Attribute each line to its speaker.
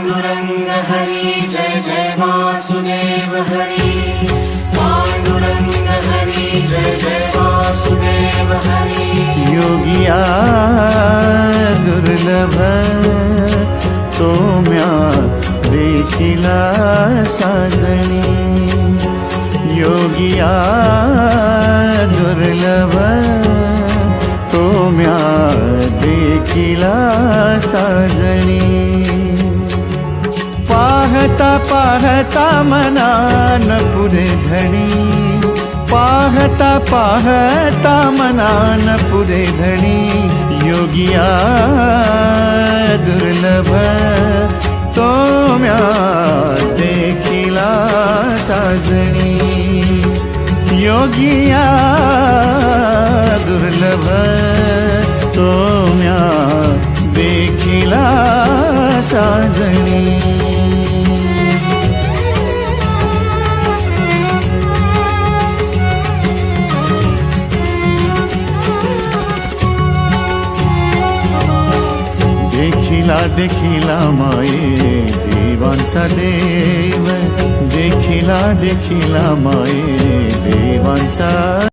Speaker 1: पांडुरंग हरी जय जय वासुदेव हरी। पांडुरंग हरी जय जय वासुदेव हरी।
Speaker 2: योगिया दुर्लभ सोम्या देखिला साजणी योगिया दुर्लभ तो म्या देखिला साजणी पाहता मनान पुढे धणी. पाहता पाहता मनान पुढे धणी. योगिया दुर्लभ तो म्या देखिला साजणी. योगिया देखिला देखिला माये देवांचा देव देखिला देखिला माये देवांचा